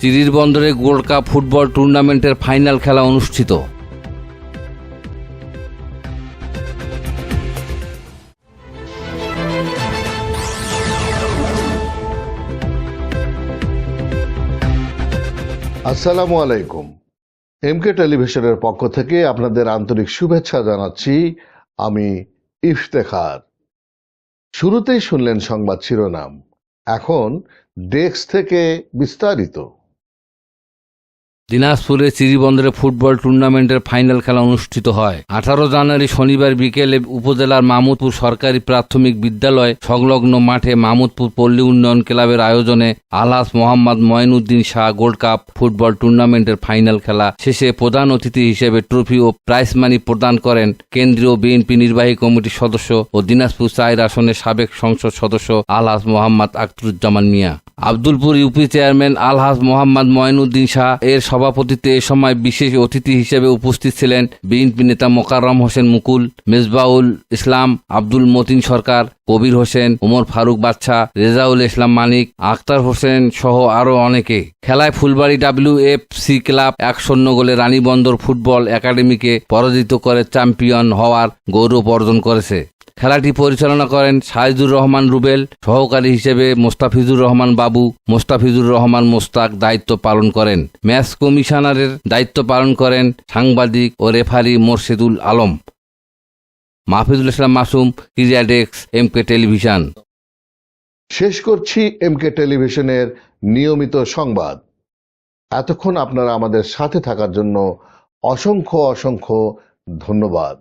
চিরির বন্দরে gold cup football টুর্নামেন্টের final খেলা অনুষ্ঠিত। আসসালামু আলাইকুম। এমকে টেলিভিশনের পক্ষ থেকে আপনাদের আন্তরিক শুভেচ্ছা জানাচ্ছি আমি ইফতেখার। শুরুতেই শুনলেন সংবাদ শিরোনাম। এখন ডেস্ক থেকে বিস্তারিত। দিনাজপুরে চিরিবন্দরে ফুটবল টুর্নামেন্টের ফাইনাল খেলা অনুষ্ঠিত হয়। আঠারো জানুয়ারি শনিবার বিকেলে উপজেলার মামুদপুর সরকারি প্রাথমিক বিদ্যালয় সংলগ্ন মাঠে মামুদপুর পল্লী উন্নয়ন ক্লাবের আয়োজনে Alhaj Mohammad Moinuddin Shah gold cup football টুর্নামেন্টের ফাইনাল খেলা শেষে প্রধান অতিথি হিসেবে ট্রফি ও প্রাইজ মানি প্রদান করেন কেন্দ্রীয় বিএনপি নির্বাহী কমিটির সদস্য ও দিনাজপুর চায়ের আসনের সাবেক সংসদ সদস্য আলহাস মোহাম্মদ আখতরুজ্জামান মিয়া। আব্দুলপুর ইউপি চেয়ারম্যান আলহাস মোহাম্মদ ময়নুদ্দিন শাহ এর সভাপতিত্বে এ সময় বিশেষ অতিথি হিসেবে উপস্থিত ছিলেন বিএনপি নেতা মোকাররম হোসেন মুকুল, মেজবাউল ইসলাম, আব্দুল মতিন সরকার, কবির হোসেন, ওমর ফারুক বাচ্চা রেজাউল ইসলাম মানিক, আখতার হোসেন সহ আরও অনেকে। খেলায় Phulbari W F C club এক শূন্য গোলে রানীবন্দর ফুটবল একাডেমিকে পরাজিত করে চ্যাম্পিয়ন হওয়ার গৌরব অর্জন করেছে। খেলাটি পরিচালনা করেন সাইদুর রহমান রুবেল, সহকারী হিসেবে মোস্তাফিজুর রহমান বাবু, মোস্তাফিজুর রহমান মোস্তাক দায়িত্ব পালন করেন। ম্যাচ কমিশনারের দায়িত্ব পালন করেন সাংবাদিক ও রেফারি মোর্শেদুল আলম। মাহফিজুল ইসলাম মাসুম ক্রিয়া এম কে টেলিভিশন। শেষ করছি এমকে টেলিভিশনের নিয়মিত সংবাদ। এতক্ষণ আপনারা আমাদের সাথে থাকার জন্য অসংখ্য অসংখ্য ধন্যবাদ।